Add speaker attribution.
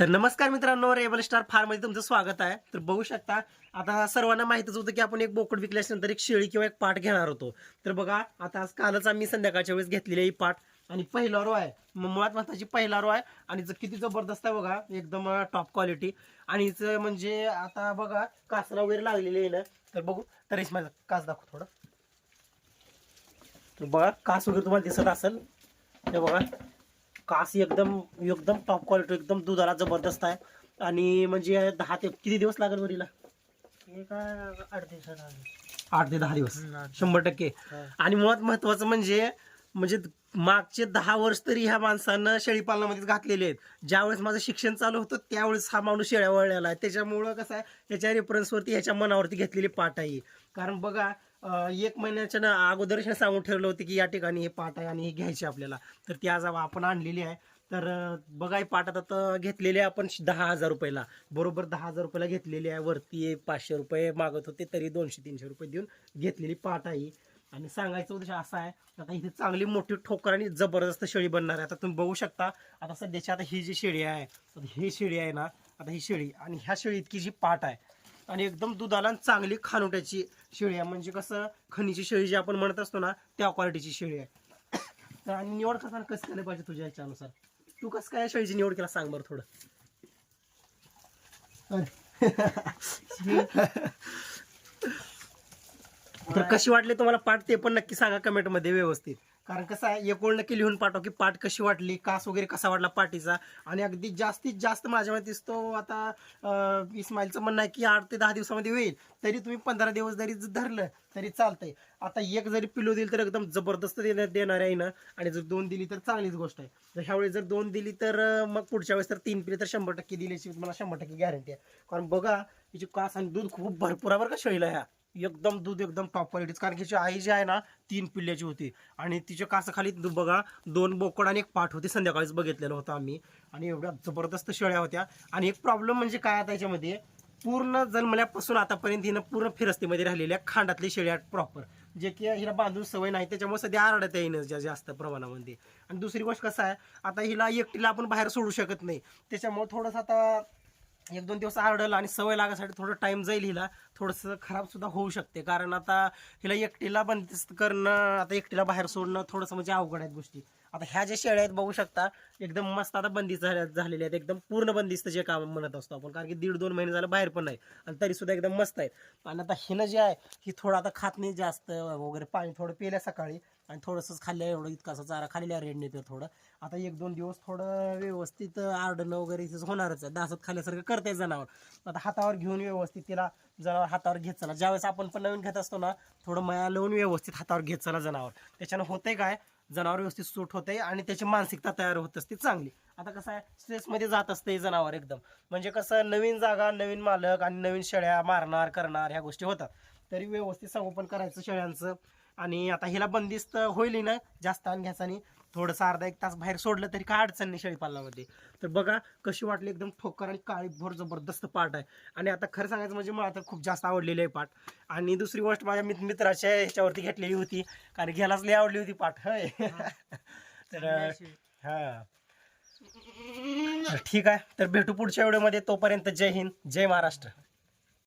Speaker 1: तर नमस्कार मित्रांनो रेबल स्टार फार्ममध्ये तुमचं स्वागत आहे. तर बघू शकता आता सर्वांना माहितच होतं की आपण एक बोकड विकल्यानंतर एक शेळी किंवा एक पाठ घेणार होतो. तर बघा आता आज कालच आम्ही संध्याकाळच्या वेळेस घेतलेली ही पाठ आणि पहिला रो आहे. मुळात महत्वाची पहिला रो आहे आणि किती जबरदस्त आहे बघा एकदम टॉप क्वालिटी आणि म्हणजे आता बघा कासरा वगैरे लागलेली आहे ना. तर बघू तरीच माझा कास दाखव थोडं. तर बघा कास वगैरे तुम्हाला दिसत असेल. हे बघा कास एकदम एकदम टॉप क्वालिटी एकदम दुधाला जबरदस्त आहे. आणि म्हणजे दहा ते किती दिवस लागेल वरीला?
Speaker 2: आठ दिवसात आले.
Speaker 1: आठ ते दहा दिवस. शंभर टक्के. आणि मुळात महत्वाचं म्हणजे म्हणजे मागचे दहा वर्ष तरी ह्या माणसानं शेळी पालनामध्येच घातलेले आहेत. ज्यावेळेस माझं शिक्षण चालू होतं त्यावेळेस हा माणूस शेळ्या वळलेला आहे. त्याच्यामुळं कसं आहे ह्याच्या रेफरन्सवरती ह्याच्या मनावरती घेतलेली पाठ आहे. कारण बघा एक महिन्याच्या ना अगोदरच सांगून ठरलं होतं की या ठिकाणी हे पाट आहे आणि हे घ्यायचे आपल्याला. तर ती आज आपण आणलेली आहे. तर बघा ही पाठ आता घेतलेली आहे आपण दहा हजार रुपयाला. बरोबर दहा हजार रुपयाला घेतलेली आहे. वरती पाचशे रुपये मागत होते तरी दोनशे तीनशे रुपये देऊन घेतलेली पाट आहे आणि सांगायचं उद्देश असा आहे आता इथे चांगली मोठी ठोकर आणि जबरदस्त शेळी बनणार आहे. आता तुम्ही बघू शकता आता सध्याची आता ही जी शेळी आहे ही शेळी आहे ना आता ही शेळी आणि ह्या शेळी इतकी जी पाट आहे आणि एकदम दुधाला चांगली खानुट्याची शेळी आहे. म्हणजे कसं खनीची शेळी जी आपण म्हणत असतो ना त्या क्वालिटीची शेळी आहे. तर आणि निवड करताना कसं केलं पाहिजे तुझ्या ह्याच्यानुसार तू कसं काय या शेळीची निवड केला सांग बरं थोडं. तर कशी वाटली तुम्हाला पाठ? ते पण नक्की सांगा कमेंटमध्ये व्यवस्थित. कारण कसं आहे एक ओळ नक्की लिहून पाठव की पाठ कशी वाटली कास वगैरे कसा वाटला पाठीचा. आणि अगदी जास्तीत जास्त माझ्या मते दिसतो आता इस्माईलचं म्हणणं आहे की आठ ते दहा दिवसामध्ये होईल. तरी तुम्ही पंधरा दिवस जरी धरलं तरी चालतंय. आता एक जरी पिलो दिली तर एकदम जबरदस्त देणार देणार आहे ना. आणि जर दोन दिली तर चांगलीच गोष्ट आहे. जर ह्यावेळी जर दोन दिली तर मग पुढच्या वेळेस तर तीन पिले तर शंभर टक्के दिल्याची मला शंभर टक्के गॅरंटी आहे. कारण बघा हिची कास आणि दूध खूप भरपूर आहे बरं का शेळीला ह्या. एकदम दूध एकदम टॉप क्वालिटीच कारण की जी आई जी आहे ना तीन पिल्ल्याची होती. आणि तिच्या कासाखाली दु- बघा दोन बोकड आणि एक पाठ होती. संध्याकाळीच बघितलेलं होतं आम्ही. आणि एवढ्या जबरदस्त शेळ्या होत्या. आणि एक प्रॉब्लेम म्हणजे काय आता याच्यामध्ये पूर्ण जन्मल्यापासून आतापर्यंत हिनं पूर्ण फिरस्तीमध्ये राहिलेल्या खांडातली शेळ्या प्रॉपर जे की हिला बांधून सवय नाही. त्याच्यामुळे सध्या आरडत आहे ज्या जास्त प्रमाणामध्ये. आणि दुसरी गोष्ट कसं आहे आता हिला एकटीला आपण बाहेर सोडू शकत नाही. त्याच्यामुळे थोडंसं आता एक दोन दिवस आरडल आणि सवय लागासाठी थोडं टाइम जाईल हिला. थोडंसं खराब सुद्धा होऊ शकते. कारण आता हिला एकटीला बंदिस्त करणं आता एकटीला बाहेर सोडणं थोडंसं म्हणजे अवघड आहेत गोष्टी. आता ह्या ज्या शेळ्या आहेत बघू शकता एकदम मस्त आता बंदिस्त झाल्या झालेल्या आहेत. एकदम पूर्ण बंदिस्त जे काम म्हणत असतो आपण. कारण की दीड दोन महिने झालं बाहेर पण नाही. आणि तरी सुद्धा एकदम मस्त आहेत. आणि आता हिनं जे आहे ही थोडं आता खात नाही जास्त वगैरे पाणी थोडं पिल्या सकाळी. आणि थोडंसंच खाल्लं एवढं इतकासा चारा खाल्लेल्या रेड तर थोडं. आता एक दोन दिवस थोडं व्यवस्थित आरडणं वगैरे इथं होणारच आहे. दासत खाल्ल्यासारखं करते जनावर. आता हातावर घेऊन व्यवस्थित तिला जनावर हातावर घेत चला. ज्यावेळेस आपण पण नवीन घेत असतो ना थोडं मया लावून व्यवस्थित हातावर घेत चला जनावर. त्याच्यानं होतंय काय जनावर व्यवस्थित सूट होते आणि त्याची मानसिकता तयार होत असते चांगली. आता कसं आहे स्ट्रेसमध्ये जात असते जनावर एकदम. म्हणजे कसं नवीन जागा नवीन मालक आणि नवीन शेळ्या मारणार करणार ह्या गोष्टी होतात. तरी व्यवस्थित संगोपन करायचं शेळ्यांचं. आणि आता हिला बंदिस्त होईल ना जास्त आणि घ्यायचं आणि थोडंसं अर्धा एक तास बाहेर सोडलं तरी काय अडचण नाही शेळीपालनामध्ये. तर बघा कशी वाटली एकदम ठोकर आणि काळी भोर जबरदस्त पाठ आहे. आणि आता खरं सांगायचं म्हणजे मला तर खूप जास्त आवडलेली आहे पाठ. आणि दुसरी गोष्ट माझ्या मित मित्राच्या ह्याच्यावरती घेतलेली होती. कारण घ्यायलाच लई आवडली होती पाठ होय. तर हा. ठीक आहे. तर भेटू पुढच्या व्हिडिओमध्ये. तोपर्यंत जय हिंद जय महाराष्ट्र.